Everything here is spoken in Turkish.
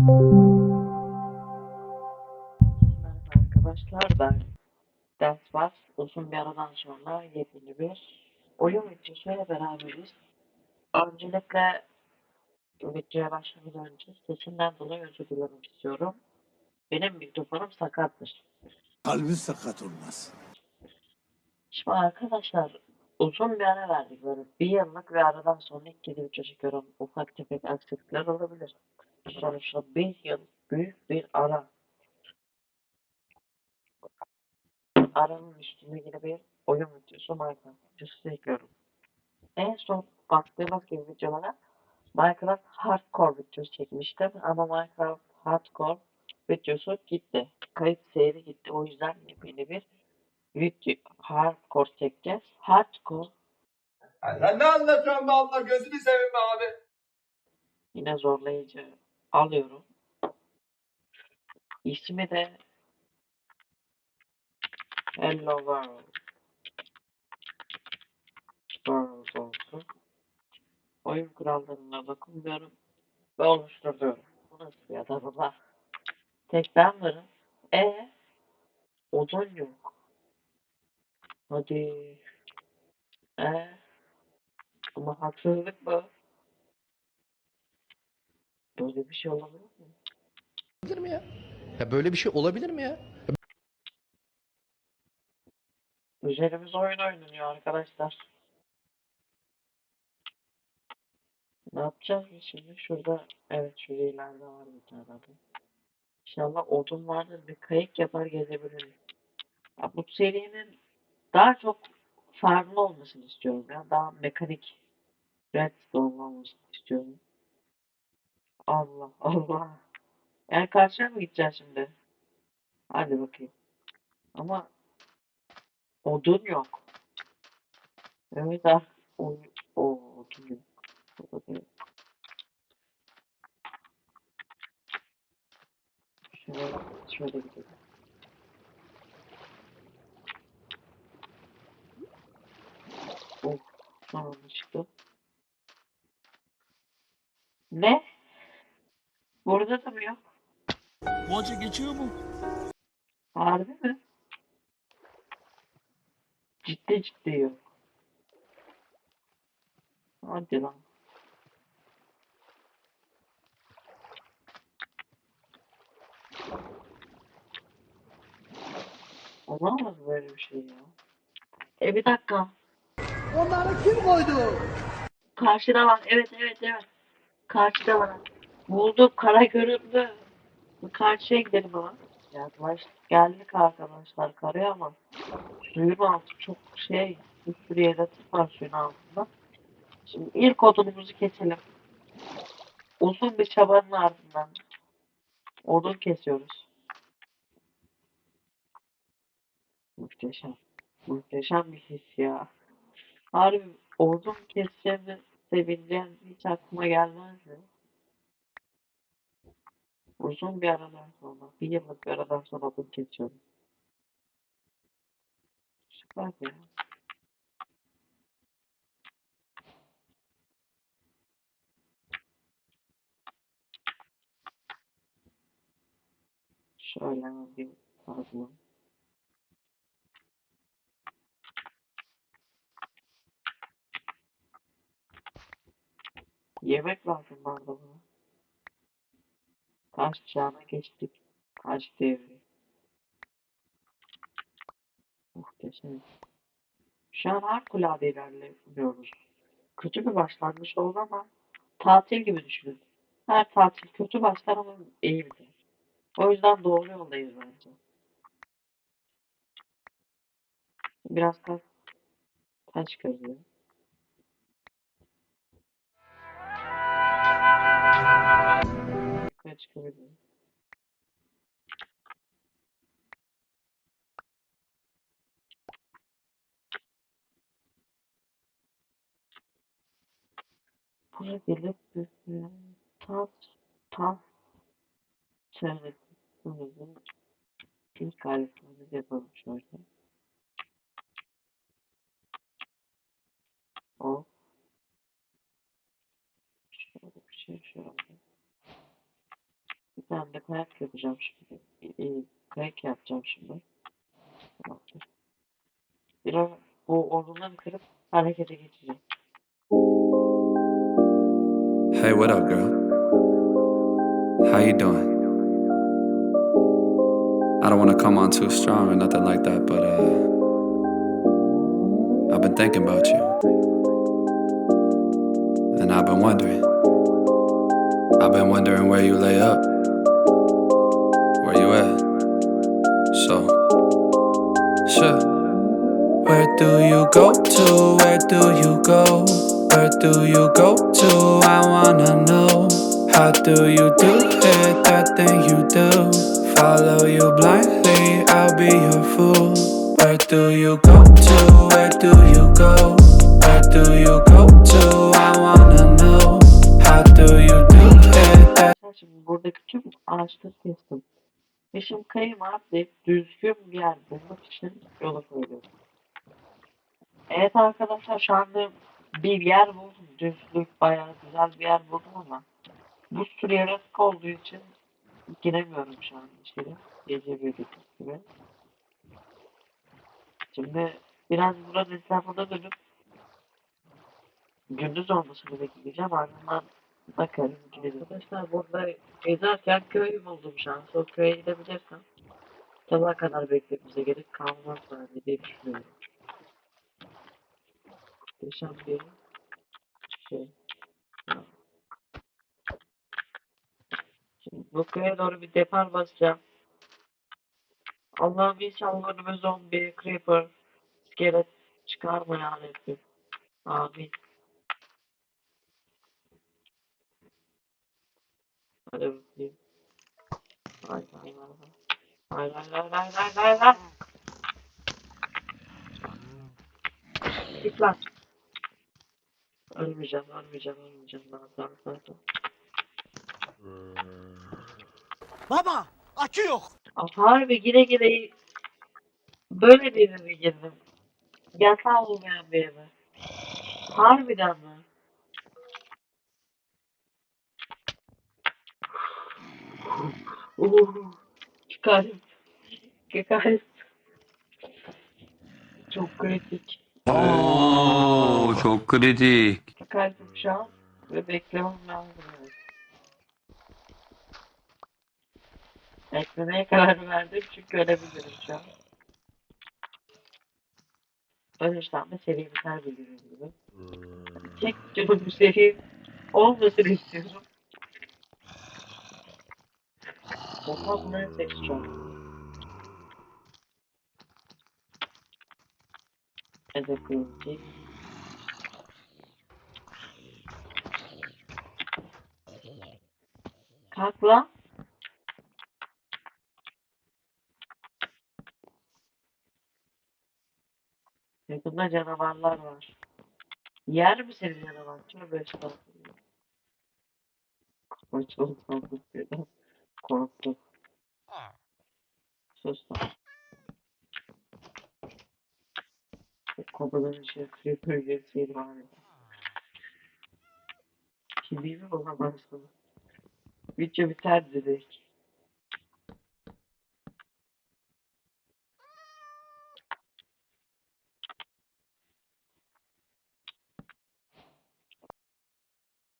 Merhaba arkadaşlar ben Ders var. Uzun bir aradan sonra yepyeni bir oyun videosuyla beraberiz. Öncelikle videoya başlamadan önce sesimden dolayı özür dilemek istiyorum. Benim mikrofonum sakattır. Kalbin sakat olmaz. Şimdi arkadaşlar uzun bir ara verdik böyle bir yıllık bir aradan sonra ilk kez video çekiyorum. Ufak tefek aksilikler olabilir. Sonuçta bir yıl büyük bir ara. Aranın üstünde yine bir oyun videosu Minecraft videosu çekiyorum. En son baktığımız gibi videolara Minecraft Hardcore videosu çekmiştim ama Minecraft Hardcore videosu gitti. Kayıt seyri gitti. O yüzden yepyeni bir video Hardcore çekeceğiz. Hardcore Ya ne anlatıyorsun be Allah gözünü seveyim be abi. yine zorlayıcı alıyorum. İsmi de Hello World. World olsun. Oyun kurallarına dokunmuyorum ve oluşturuyorum. Bu nasıl bir adam var? Tek ben varım. E odun yok. Hadi. E ama haksızlık bu. Böyle bir şey olabilir mi? Olabilir mi ya? Ya böyle bir şey olabilir mi ya? Üzerimiz oyun oynanıyor arkadaşlar. Ne yapacağız biz şimdi? Şurada, evet şurada ileride var bir tane adam. İnşallah odun vardır bir kayık yapar gezebiliriz. Ya bu serinin daha çok farklı olmasını istiyorum ya. Daha mekanik redstone olmasını istiyorum. Allah Allah. Yani karşıya mı gideceğiz şimdi? Hadi bakayım. Ama odun yok. Evet ah. O, o odun yok. Da yok. Şöyle, şöyle gidelim. Oh, son anda çıktı. Ne? Burada da mı yok? Boğaça geçiyor mu? Harbi mi? Ciddi ciddi yok. Hadi lan. Olamaz böyle bir şey ya. E bir dakika. Onları kim koydu? Karşıda var. Evet evet evet. Karşıda var. Bulduk. Kara göründü. Karşıya gidelim ama. Yaklaş. Geldik arkadaşlar karaya ama suyun altı çok şey bir sürü yaratık var suyun altında. Şimdi ilk odunumuzu keselim. Uzun bir çabanın ardından odun kesiyoruz. Muhteşem. Muhteşem bir his ya. Harbi odun keseceğimi sevineceğim hiç aklıma gelmezdi. Uzun bir aradan sonra, bir yıllık bir aradan sonra odun kesiyorum. Süper ya. Şöyle bir fazla. Yemek lazım bana. Taş çağına geçtik. Taş devri. Muhteşem. Şu an harikulade ilerliyoruz. Kötü bir başlangıç oldu ama tatil gibi düşünün. Her tatil kötü başlar ama iyi biter. O yüzden doğru yoldayız bence. Biraz da taş kazıyor. Çıkabilirim. Buraya gelip tas tas çevresinin ilk aletini yapalım şöyle. O şöyle bir şey şöyle. Kayak yapacağım şimdi. Yapacağım şimdi. Biraz bu kırıp harekete geçeceğim. Hey, what up, girl? How you doing? I don't want to come on too strong or nothing like that, but uh, I've been thinking about you, and I've been wondering. I've been wondering where you lay up, where you at. So, sure. Where do you go to? Where do you go? Where do you go to? I wanna know. How do you do it? That thing you do. Follow you blindly, I'll be your fool. Where do you go to? Where do you go? Where do you go to? I wanna know. How do you do it? That ağaçları kestim. Ve düzgün bir yer bulmak için yola koyuyorum. Evet arkadaşlar şu anda bir yer buldum. Düzlük bayağı güzel bir yer buldum ama bu sürü yaratık olduğu için giremiyorum şu an içeri. Gece bir gibi. Şimdi biraz buranın etrafında dönüp gündüz olmasını bekleyeceğim. Ardından bakarım gideriz. Arkadaşlar burada gezerken köyü buldum an. O köye gidebilirsem sabaha kadar beklememize gerek kalmaz bence diye düşünüyorum. Muhteşem bir şey. Şimdi bu köye doğru bir depar basacağım. Allah'ım inşallah önüme zombi, creeper, iskelet çıkarma ya Rabbim. Amin. Hadi bakayım. Hay hay. Hay hay hay hay hay hay hay. Git lan. Ölmeyeceğim, ölmeyeceğim, ölmeyeceğim. Daha daha. daha. Baba akü yok. Harbi gire gire böyle bir eve girdim? Yatağı olmayan bir eve. Harbiden mi? Uuu. Çıkarım. Çıkarım. Çok kritik. Oh, çok kritik. Çıkardım şu an ve beklemem lazım. Evet. Beklemeye karar verdim çünkü ölebilirim şu an. Ölürsem de seri biter bildiğiniz gibi. Tek canım bu seri olmasını istiyorum. Olmaz mı? Seks çok. Edepleyici. Kalk lan. Yakında canavarlar var. Yer mi seni canavar? Tövbe estağfurullah. Kaçalım sandık birden. Korktum. Sus lan. Kovaların şey creeper girseydi var ya. Kimliğimi bulamazsın. Video biter direkt.